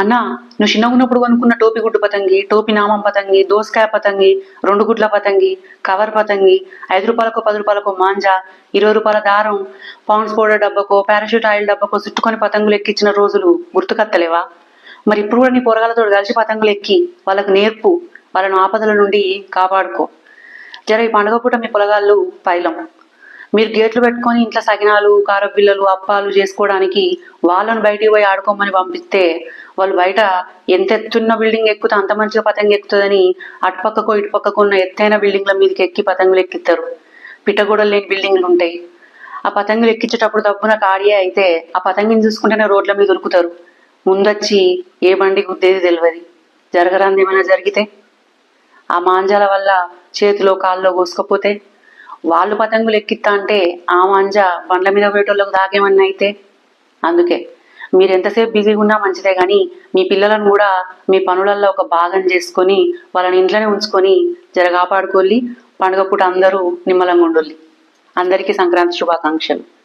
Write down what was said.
అన్న నువ్వు చిన్నగా ఉన్నప్పుడు కొనుక్కున్న టోపీ గుడ్డు పతంగి టోపీ నామం పతంగి దోసకాయ పతంగి రెండు గుడ్ల పతంగి కవర్ పతంగి ఐదు రూపాయలకు పది రూపాయలకు మాంజా ఇరవై రూపాయల దారం పౌండ్స్ పౌడర్ డబ్బకో పారాషూట్ ఆయిల్ డబ్బకో చుట్టుకొని పతంగులు ఎక్కించిన రోజులు గుర్తుకత్తలేవా? మరి ఇప్పుడు కూడా నీ పొరగాలతో కలిసి పతంగులు ఎక్కి వాళ్ళకు నేర్పు వాళ్ళను ఆపదల నుండి కాపాడుకో. జర ఈ పండుగ పూట మీ పొలగాళ్ళు పైలం. మీరు గేట్లు పెట్టుకొని ఇంట్లో సకినాలు కారపిల్లలు అప్పాలు చేసుకోవడానికి వాళ్ళని బయటికి పోయి ఆడుకోమని పంపిస్తే వాళ్ళు బయట ఎంత ఎత్తున్న బిల్డింగ్ ఎక్కుతే అంత మంచిగా పతంగి ఎక్కుతుందని అటుపక్కకు ఇటుపక్కకు ఉన్న ఎత్తైన బిల్డింగ్ల మీదకి ఎక్కి పతంగులు ఎక్కిస్తారు పిట్టగూడలు లేని బిల్డింగ్లు ఉంటాయి. ఆ పతంగులు ఎక్కించేటప్పుడు తప్పున కాడియే అయితే ఆ పతంగిని చూసుకుంటేనే రోడ్ల మీద దొరుకుతారు ముందొచ్చి ఏ బండి గుద్దేది తెలియదు జరగరాంది ఏమైనా జరిగితే? ఆ మాంజాల వల్ల చేతిలో కాల్లో కోసుకపోతే వాళ్ళు పతంగులు ఎక్కిస్తా అంటే ఆ మంజ బండ్ల మీద పోయేటోళ్ళకు దాకేమన్నా అయితే? అందుకే. మీరు ఎంతసేపు బిజీగా ఉన్నా మంచిదే కానీ మీ పిల్లలను కూడా మీ పనులలో ఒక భాగం చేసుకొని వాళ్ళని ఇంట్లోనే ఉంచుకొని జర కాపాడుకోల్లి పండుగ పూట అందరూ నిమ్మలంగా ఉండాలి అందరికీ సంక్రాంతి శుభాకాంక్షలు.